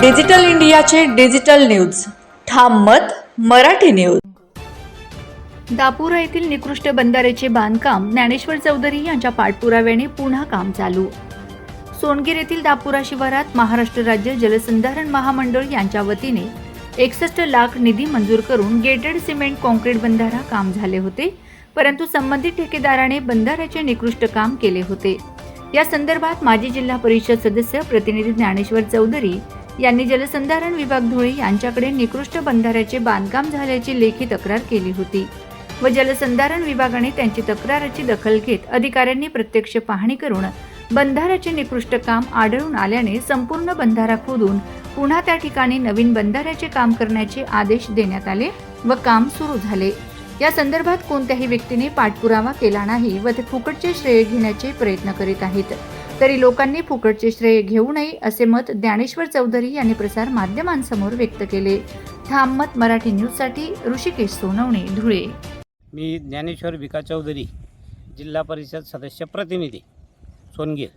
Digital इंडियाचे digital news. ठाम मत मराठी न्यूज. दापुरा येथील निकृष्ट बंधाऱ्याचे बांधकाम ज्ञानेश्वर चौधरी यांच्या पाठपुराव्याने पुन्हा काम चालू. सोनगीर येथील दापुरा शिवारात महाराष्ट्र राज्य जलसंधारण महामंडळ यांच्या वतीने एकसष्ट लाख निधी मंजूर करून गेटेड सिमेंट कॉन्क्रीट बंधारा काम झाले होते परंतु संबंधित ठेकेदाराने बंधाऱ्याचे निकृष्ट काम केले होते. या संदर्भात माजी जिल्हा परिषद सदस्य प्रतिनिधी ज्ञानेश्वर चौधरी यांनी जलसंधारण विभाग धुळे यांच्याकडे निकृष्ट बंधाऱ्याचे बांधकाम झाल्याची लेखी तक्रार केली होती व जलसंधारण विभागाने त्यांची तक्राराची दखल घेत अधिकाऱ्यांनी प्रत्यक्ष पाहणी करून बंधाऱ्याचे निकृष्ट काम आढळून आल्याने संपूर्ण बंधारा खोदून पुन्हा त्या ठिकाणी नवीन बंधाऱ्याचे काम करण्याचे आदेश देण्यात आले व काम सुरू झाले. या संदर्भात कोणत्याही व्यक्तीने पाठपुरावा केला नाही व ते फुकटचे श्रेय घेण्याचे प्रयत्न करीत आहेत. तरी लोकांनी फुकटचे श्रेय घेऊ नये असे मत ज्ञानेश्वर चौधरी यांनी प्रसार माध्यमांसमोर व्यक्त केले. ठाम मत मराठी न्यूजसाठी ऋषिकेश सोनवणे धुळे. मी ज्ञानेश्वर विका चौधरी जिल्हा परिषद सदस्य प्रतिनिधी सोनगीर.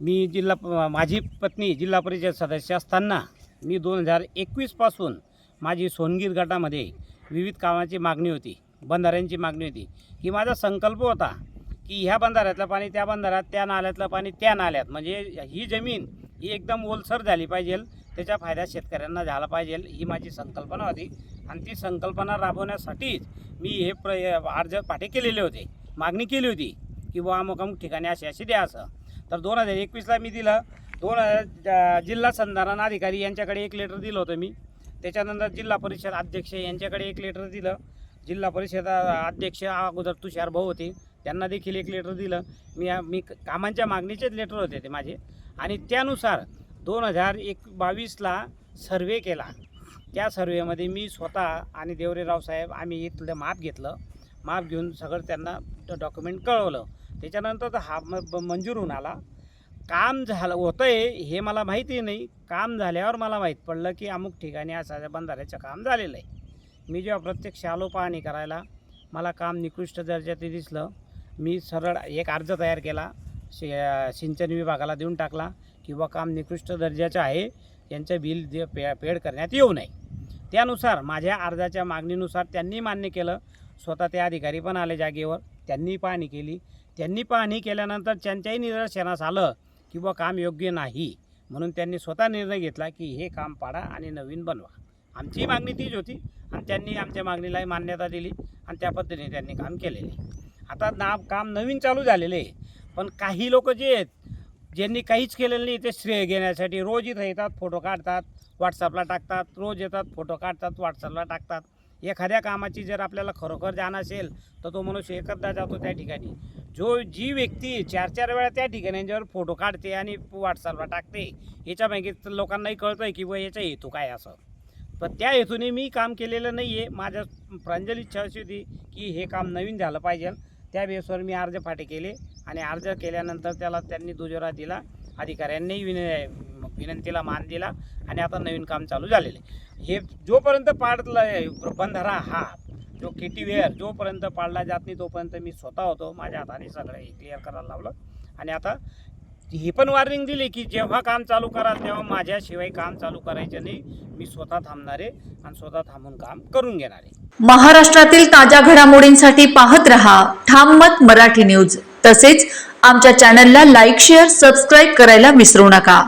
मी जिल्हा प- माझी पत्नी जिल्हा परिषद सदस्य असताना मी दोन हजार एकवीसपासून माझी सोनगीर गटामध्ये विविध कामाची मागणी होती बंधाऱ्यांची मागणी होती. ही माझा संकल्प होता की ह्या बंधाऱ्यातलं पाणी त्या बंधाऱ्यात त्या नाल्यातलं पाणी त्या नाल्यात. म्हणजे ही जमीन ही एकदम ओलसर झाली पाहिजे. त्याचा फायदा शेतकऱ्यांना झाला पाहिजे. ही माझी संकल्पना होती. आणि ती संकल्पना राबवण्यासाठीच मी हे प्र अर्ज पाठे केलेले होते. मागणी केली होती की बुवा अमुक अमुक ठिकाणी अशी अशी द्या असं. तर दोन हजार एकवीसला मी दिलं. दोन हजार जिल्हा संधारण अधिकारी यांच्याकडे एक लेटर दिलं होतं मी. त्याच्यानंतर जिल्हा परिषद अध्यक्ष यांच्याकडे एक लेटर दिलं. जिल्हा परिषद अध्यक्ष अगोदर तुषार भाऊ होते. त्यांना देखील एक लेटर दिलं. मी मी कामांच्या मागणीचेच लेटर होते ते माझे. आणि त्यानुसार दोन हजार एक बावीसला सर्वे केला. त्या सर्वेमध्ये मी स्वतः आणि देवरेराव साहेब आम्ही इथलं माप घेतलं. माप घेऊन सगळं त्यांना डॉक्युमेंट कळवलं. त्याच्यानंतर तर हा म ब- मंजूर होऊन आला. काम झालं होतं आहे हे मला माहिती नाही. काम झाल्यावर मला माहीत पडलं की अमुक ठिकाणी असं बंधाऱ्याचं काम झालेलं आहे. मी जेव्हा प्रत्यक्ष आलो पाहणी करायला मला काम निकृष्ट दर्जाचे दिसलं. मी सरळ एक अर्ज तयार केला शि सिंचन विभागाला देऊन टाकला किंवा काम निकृष्ट दर्जाचं आहे यांचं बिल दे पे पेड करण्यात येऊ नये. त्यानुसार माझ्या अर्जाच्या मागणीनुसार त्यांनी मान्य केलं. स्वतः ते अधिकारी पण आले जागेवर त्यांनी पाहणी केली. त्यांनी पाहणी केल्यानंतर त्यांच्याही निदर्शनास आलं की बा काम योग्य नाही. म्हणून त्यांनी स्वतः निर्णय घेतला की हे काम पाडा आणि नवीन बनवा. आमची मागणी तीच होती आणि त्यांनी आमच्या मागणीलाही मान्यता दिली आणि त्या पद्धतीने त्यांनी काम केलेले. आता ना काम नवीन चालू झालेलं आहे. पण काही लोक जे आहेत ज्यांनी काहीच केलेलं नाही ते श्रेय घेण्यासाठी रोज इथं येतात फोटो काढतात व्हॉट्सअपला टाकतात रोज येतात फोटो काढतात व्हॉट्सअपला टाकतात. एखाद्या कामाची जर आपल्याला खरोखर जाण असेल तर तो मनुष्य एकदा जातो त्या ठिकाणी. जो जी व्यक्ती चार चार वेळा त्या ठिकाणी ज्यावर फोटो काढते आणि व्हॉट्सअपला टाकते याच्यापैकी लोकांनाही कळतं आहे की बुवा याचा हेतू काय असं? पण त्या हेतूने मी काम केलेलं नाही आहे माझ्या प्रांजली इच्छा अशी होती की हे काम नवीन झालं पाहिजे. त्या बेसवर मी अर्ज फाटे केले आणि अर्ज केल्यानंतर त्याला त्यांनी दुजोरा दिला. अधिकाऱ्यांनीही विन विनंतीला मान दिला आणि आता नवीन काम चालू झालेले हे जोपर्यंत पाडला बंधारा हा जो केटी वेअर जोपर्यंत पाडला जात नाही तोपर्यंत मी स्वतः होतो माझ्या हाताने सगळं हे क्लिअर करायला लावलं. आणि आता हे पण वॉर्निंग दिली की जेव्हा काम चालू कराल तेव्हा माझ्याशिवाय काम चालू करायचं नाही. मी स्वतः थांबणार आहे आणि स्वतः थांबून काम करून घेणार. आहे महाराष्ट्रातील ताज्या घडामोडींसाठी पाहत रहा ठाम मत मराठी न्यूज. तसेच आमच्या चॅनलला लाईक शेअर सबस्क्राईब करायला विसरू नका.